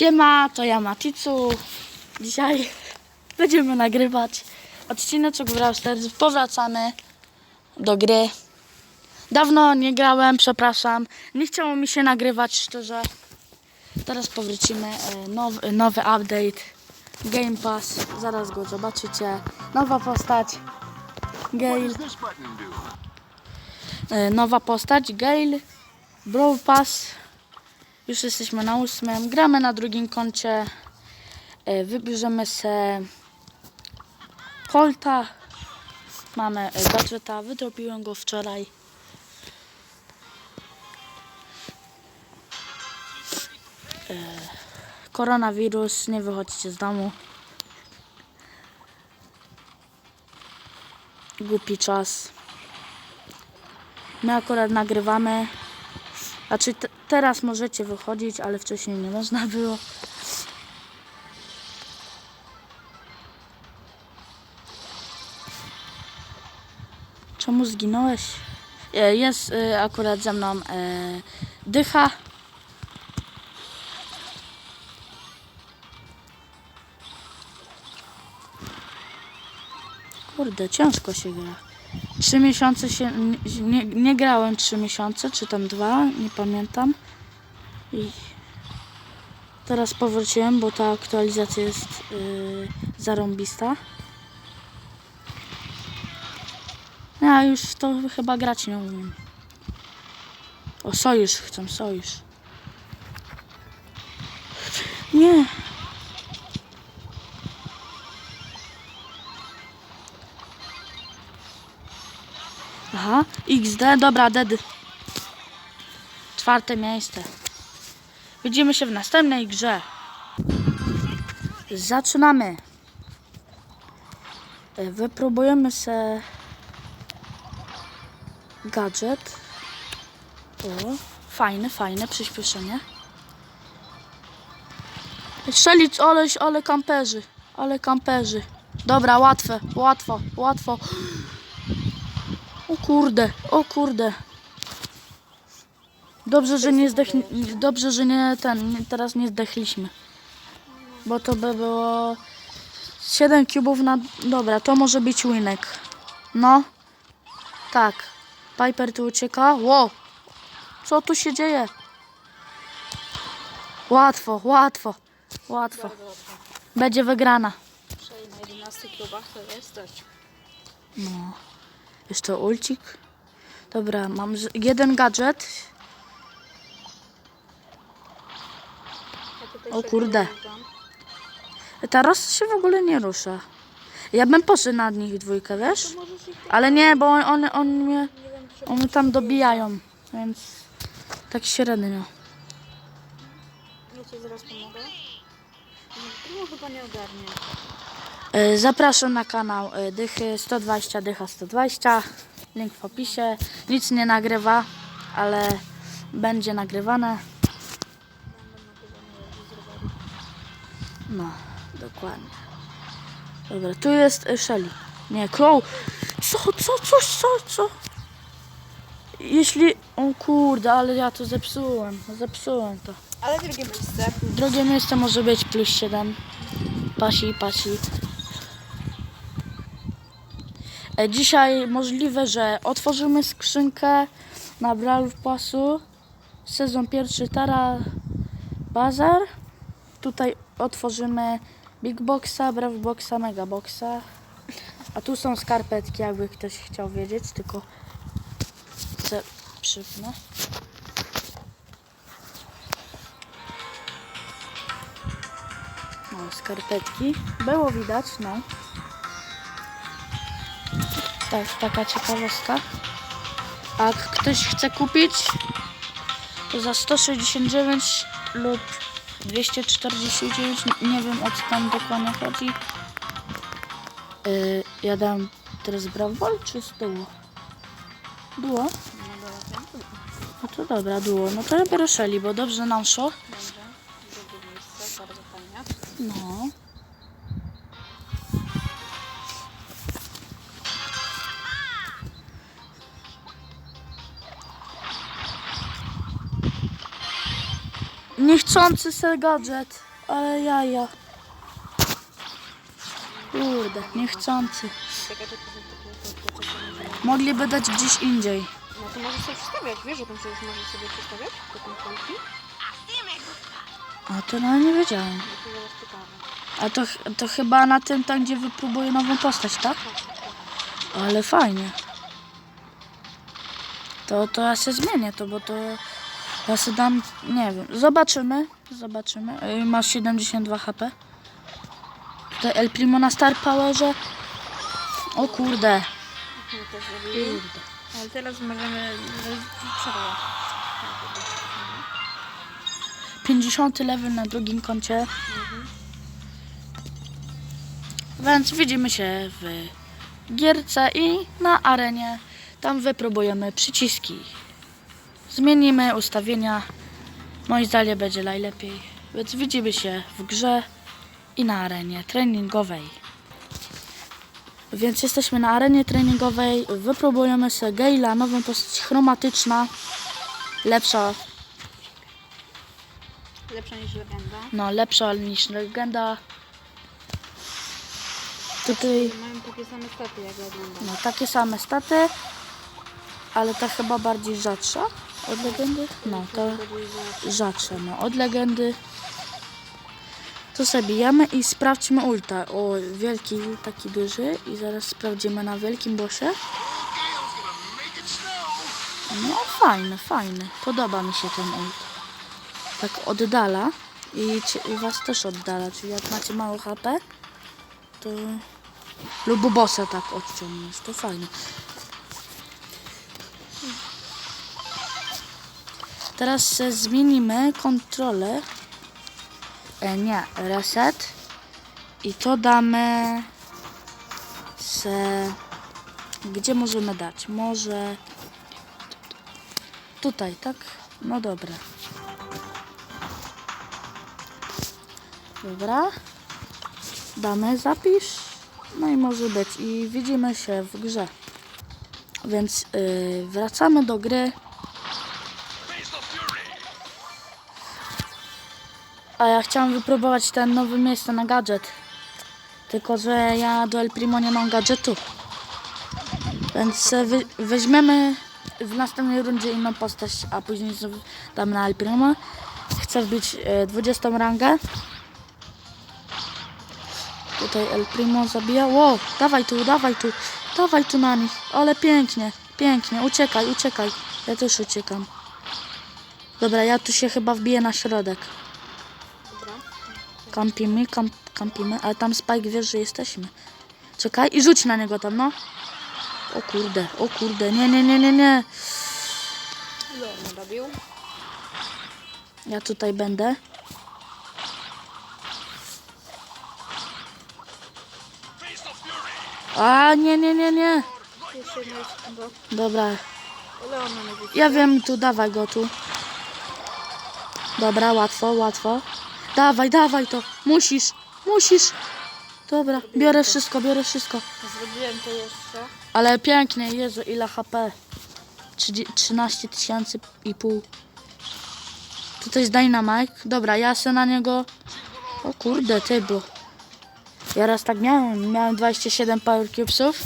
Siema, to ja Maticu. Dzisiaj będziemy nagrywać odcineczek w Brawl Stars. Powracamy do gry. Dawno nie grałem, przepraszam. Nie chciało mi się nagrywać, szczerze. Teraz powrócimy. e, Nowy, nowy update. Game Pass. Zaraz go zobaczycie. Nowa postać. Gale. E, Nowa postać. Gale. Brawl Pass. Już jesteśmy na ósmym. Gramy na drugim koncie. E, Wybierzemy se Colta. Mamy e, gadżeta. Wydrobiłem go wczoraj. E, Koronawirus. Nie wychodźcie z domu. Głupi czas. My akurat nagrywamy. Znaczy te, teraz możecie wychodzić, ale wcześniej nie można było. Czemu zginąłeś? E, Jest e, akurat ze mną e, dycha. Kurde, ciężko się gra. Trzy miesiące się nie, nie, grałem trzy miesiące, czy tam dwa, nie pamiętam. I teraz powróciłem, bo ta aktualizacja jest yy, zarąbista. Ja już w to chyba grać nie umiem. O, sojusz chcę, sojusz. Nie. Aha, XD, dobra, dedy. Czwarte miejsce. Widzimy się w następnej grze. Zaczynamy. E, Wypróbujemy se gadżet. O, fajne, fajne przyspieszenie. Strzelić, ale, ale kamperzy, ale kamperzy. Dobra, łatwe, łatwo, łatwo. Kurde, o kurde. Dobrze, że nie zdechli, dobrze, że nie ten, nie, teraz nie zdechliśmy. Bo to by było 7 kubów na, dobra, to może być winek. No. Tak. Piper tu ucieka. Wow. Co tu się dzieje? Łatwo, łatwo, łatwo. Będzie wygrana. Na 11 klubach to jest dość. No. Jeszcze ulcik. Dobra, mam jeden gadżet. O kurde. Ta rosa się w ogóle nie rusza. Ja bym poszedł na nich dwójkę, wiesz? To Ale nie, bo on, on, on mnie, one tam dobijają, więc tak średnio. ja ci zaraz pomogę. No, chyba nie ogarnie. E, Zapraszam na kanał e, Dychy 120, Dycha 120. Link w opisie. Nic nie nagrywa, ale będzie nagrywane. No, dokładnie. Dobra, tu jest e, Shelly. Nie, Crow. Co, co, coś, co, co? Jeśli... O kurde, ale ja to zepsułem. Zepsułem to. Ale drugie miejsce. Drugie miejsce może być plus 7. Pasi, pasi. E, Dzisiaj możliwe, że otworzymy skrzynkę na Brawl Passu. Sezon pierwszy Tara Bazar. Tutaj otworzymy Big Boxa, Brawl Boxa, Mega Boxa. A tu są skarpetki, jakby ktoś chciał wiedzieć, tylko chcę przypnę. No, skarpetki. Było widać, no. Tak, taka ciekawostka. A jak ktoś chce kupić, to za 169 lub 249, nie- wiem o co tam dokładnie chodzi. Yy, ja dam teraz Brawl czy z tyłu? Było? No wiem. No to dobra, było. No to ja biorę Shelly, bo dobrze nam szło. Niechcący se gadżet. ale jaja. Kurde, niechcący. Mogliby dać gdzieś indziej. No to możesz sobie przestawiać, wiesz, że tam przecież możesz sobie przestawiać te kontrolki? A to no nie wiedziałem. No. A to, to chyba na tym, tam gdzie wypróbuję nową postać, tak? Tak, tak, tak. Ale fajnie. To, to ja się zmienię to, bo to ja sobie dam, nie wiem, zobaczymy, zobaczymy. Ej, Masz 72 HP. Tutaj El Primo na Star Powerze. O kurde. Kurde. Ale teraz możemy... Przerwa. 50 level na drugim koncie. Więc widzimy się w gierce i na arenie. Tam wypróbujemy przyciski. Zmienimy ustawienia. Moim zdaniem będzie najlepiej. Więc widzimy się w grze i na arenie treningowej. Więc jesteśmy na arenie treningowej. Wypróbujemy sobie Gale'a, nową postać chromatyczna. Lepsza Lepsza niż legenda. No, lepsza niż legenda. Tutaj Mają takie same staty jak legenda. no, takie same staty, ale ta chyba bardziej rzadsza od legendy. No, to rzadsza, no, od legendy. To sobie bijemy i sprawdźmy ulta. O, wielki, taki duży. I zaraz sprawdzimy na wielkim bosie. No, fajny, fajny. Podoba mi się ten ult. Tak oddala. I, I was też oddala. Czyli jak macie mało HP, to... Lub bossa tak odciągniesz. To fajnie. Teraz zmienimy kontrolę. E, nie, reset. I to damy se... Gdzie możemy dać? Może... Tutaj, tak? No dobra. Dobra. Damy zapisz. No i może być. I widzimy się w grze. Więc yy, wracamy do gry. A ja chciałam wypróbować ten nowy miejsce na gadżet. Tylko, że ja do El Primo nie mam gadżetu. Więc e, wy, weźmiemy w następnej rundzie inną postać, a później znów damy na El Primo. Chcę wbić e, 20 rangę. Tutaj El Primo zabija. Wow, dawaj tu, dawaj tu. Dawaj tu na nich. Ale pięknie, pięknie. Uciekaj, uciekaj. Ja też uciekam. Dobra, ja tu się chyba wbiję na środek. Kampimy, kamp, kampimy, ale tam Spike wiesz, że jesteśmy. Czekaj i rzuć na niego tam, no. O kurde, o kurde, nie, nie, nie, nie, nie. Robił. Ja tutaj będę. A, nie, nie, nie, nie. Dobra, ja wiem, tu dawaj go tu. Dobra, łatwo, łatwo. Dawaj, dawaj to. Musisz, musisz. Dobra, biorę wszystko, biorę wszystko. Zrobiłem to jeszcze. Ale pięknie, Jezu, ile HP. 30 13 tysięcy i pół. Tutaj jest Dynamite. Dobra, ja se na niego... O kurde, ty, bo... Ja raz tak miałem. Miałem 27 Power Cubesów.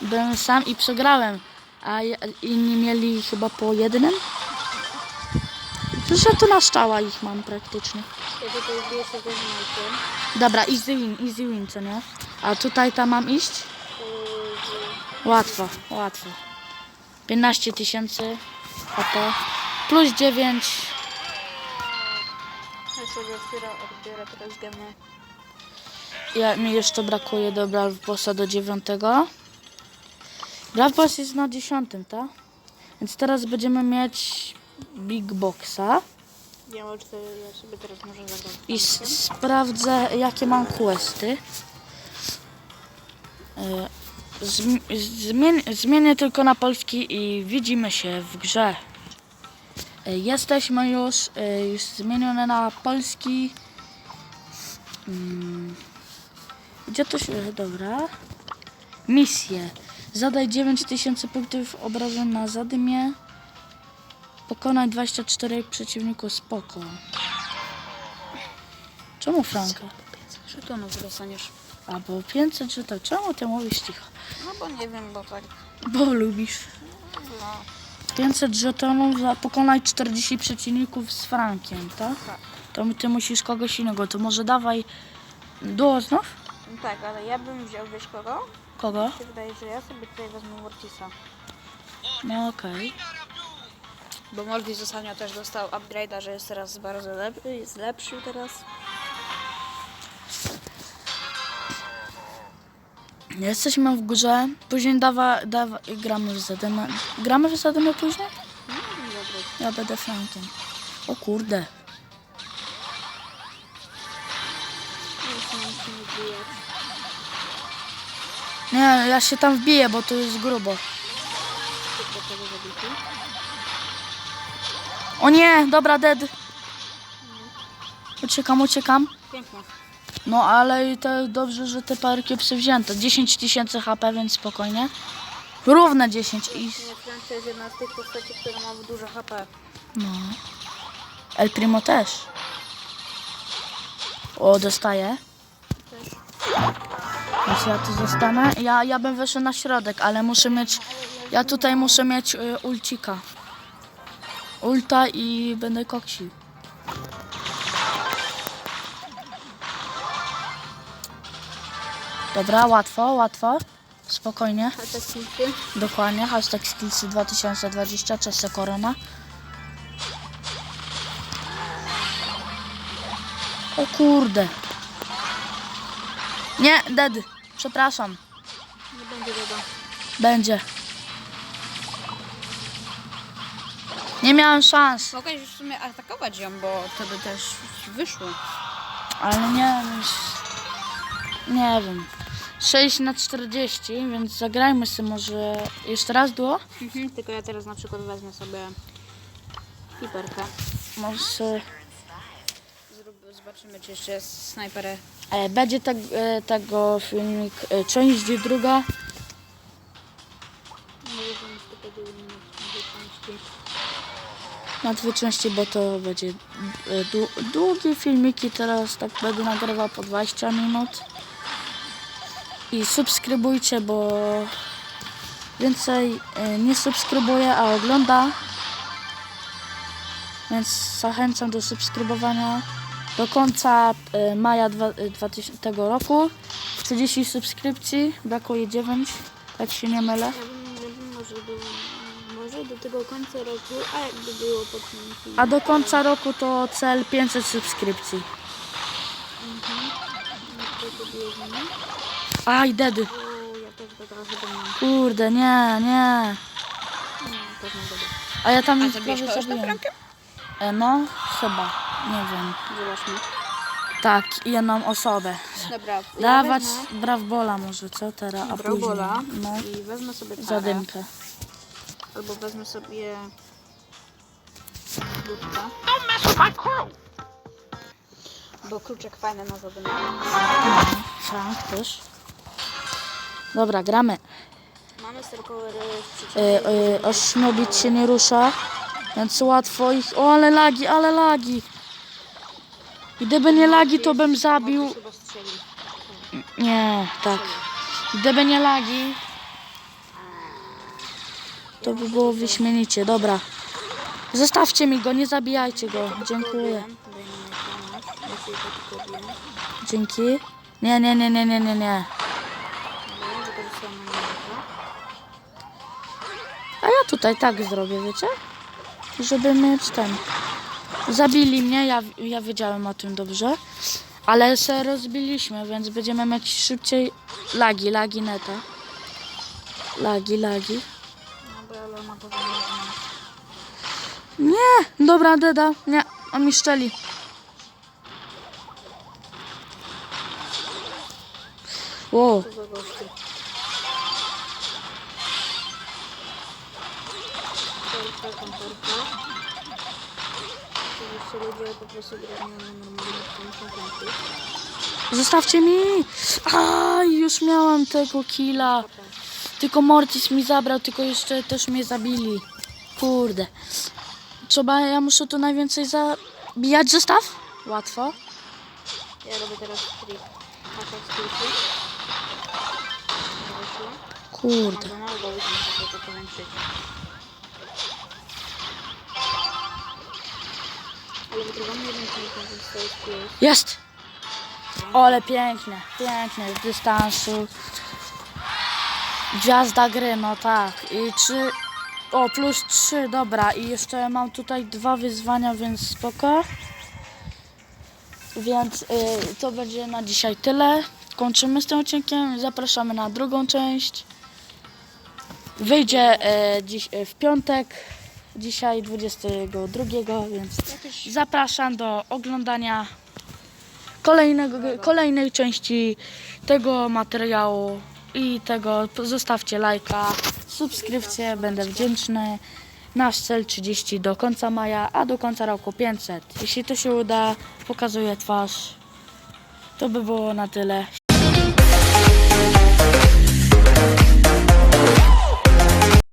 Byłem sam i przegrałem. A inni mieli chyba po jednym. Przecież ja tu na szczała ich mam praktycznie. Ja tutaj wbiję. Dobra, easy win, easy win, co nie? A tutaj tam mam iść? Łatwo, łatwo. 15 tysięcy HP. Plus 9. Ja sobie otwiera, odbiera teraz gemę. Ja, mi jeszcze brakuje do Brawl Bossa do 9. Brawl Boss jest na 10, tak? Więc teraz będziemy mieć Big Boxa. Ja, sobie teraz może zagram. I sprawdzę, jakie mam questy. E, zm- zmień- zmienię tylko na polski i widzimy się w grze. E, Jesteśmy już, e, już zmienione na polski. Mm, Gdzie to się... Dobra. Misje. Zadaj 9000 punktów obrażeń na zadymie. Pokonaj 24 przeciwników spoko. Czemu Franka? Żetonów dostaniesz. Albo 500 że to czemu ty mówisz cicho? No bo nie wiem, bo tak. Bo lubisz. No. 500 żetonów za pokonać 40 przeciwników z Frankiem, tak? Tak. To ty musisz kogoś innego. To może dawaj duo znów? no tak, ale ja bym wziął, wiesz kogo? Kogo? Mi się wydaje, że ja sobie tutaj wezmę Mortisa. No okej. Bo Mortis ostatnio też dostał upgrade'a, że jest teraz bardzo lepszy, jest lepszy teraz. Jesteśmy w górze. Później dawa, dawa, gramy w zadymę. Gramy w zadymę później? Ja będę Frankiem. O kurde. Nie, ja się tam wbiję, bo to jest grubo. O nie, dobra, dead. Uciekam, uciekam. Pięknie. No ale i to dobrze, że te parki psy wzięte. 10 tysięcy HP, więc spokojnie. Równe 10 i... Jest jedna z tych postaci, która ma dużo HP. No. El Primo też. O, dostaję. Więc ja tu zostanę. Ja, ja bym wyszedł na środek, ale muszę mieć... Ja tutaj muszę mieć y, ulcika. Ulta i będę koksił. Dobra, łatwo, łatwo. Spokojnie. Te skillsy? Dokładnie, hashtag skillsy 2020, Czesne Korona. O kurde. Nie, dead. Przepraszam. Nie będzie doda. Będzie. Nie miałem szans, Mogłeś w sumie atakować ją, bo to by też wyszło. ale nie wiem. Nie wiem. 6 na 40, więc zagrajmy sobie może jeszcze raz duo. Mhm, tylko ja teraz na przykład wezmę sobie hiperkę. Może zobaczymy, czy jeszcze jest snajper. E, Będzie tak, e, tego filmik, e, część druga. Może bym z tego części. Na dwie części, bo to będzie e, dłu- długie filmiki. Teraz tak będę nagrywał po 20 minut. I subskrybujcie, bo więcej e, nie subskrybuje, a ogląda. Więc zachęcam do subskrybowania. Do końca e, maja dwa- e, 2000 tego roku 30 subskrypcji, brakuje 9, jak się nie mylę. Ja bym, ja bym może, do tego końca roku, a jakby było po tym filmie. A do końca roku to cel 500 subskrypcji. No to pobieżmy. Aj, dedy. O, ja też go teraz będę miał. Kurde, nie, nie. Nie, pewnie będę. A ja tam zabijesz prawie zabiłem. E, no, chyba. Nie wiem. Zobaczmy. Tak, jedną osobę. Dobra, ja Dawać wezmę brawbola może, co teraz? A później. No, i wezmę sobie karę. zadymkę. Albo wezmę sobie budka. Bo kluczek fajny na zadymkę. Frank też. Dobra, gramy. Mamy w E, e, ośmiobit się nie rusza, więc łatwo ich... O, ale lagi, ale lagi. Gdyby nie lagi, to bym zabił... Nie, tak. Gdyby nie lagi, to by było wyśmienicie. Dobra. Zostawcie mi go, nie zabijajcie go. Dziękuję. Dzięki. Nie, nie, nie, nie, nie, nie, nie. A ja tutaj tak zrobię, wiecie? Żeby mieć ten. Zabili mnie, ja, ja wiedziałem o tym dobrze. Ale se rozbiliśmy, więc będziemy mieć szybciej lagi, lagi neta. Lagi, lagi. Nie, dobra, deda. Nie, on mi szczeli. Wow, zostawcie mi! Aj, już miałam tego killa. Tylko Mortis mi zabrał, tylko jeszcze też mnie zabili. Kurde. Trzeba, ja muszę tu najwięcej zabijać. Zostaw. Łatwo. Ja robię teraz. Wyszło. Kurde. Jest plus. Jest! O, ale pięknie, pięknie, z dystansu. Gwiazda gry, no tak. I trzy. O, plus trzy, dobra. I jeszcze mam tutaj dwa wyzwania, więc spoko. Więc y, to będzie na dzisiaj tyle. Kończymy z tym odcinkiem. Zapraszamy na drugą część. Wyjdzie y, dziś, y, w piątek, dzisiaj 22, więc zapraszam do oglądania kolejnego, kolejnej części tego materiału i tego zostawcie lajka, subskrypcję, będę wdzięczny. Nasz cel 30 do końca maja, a do końca roku 500. Jeśli to się uda, pokazuję twarz. To by było na tyle.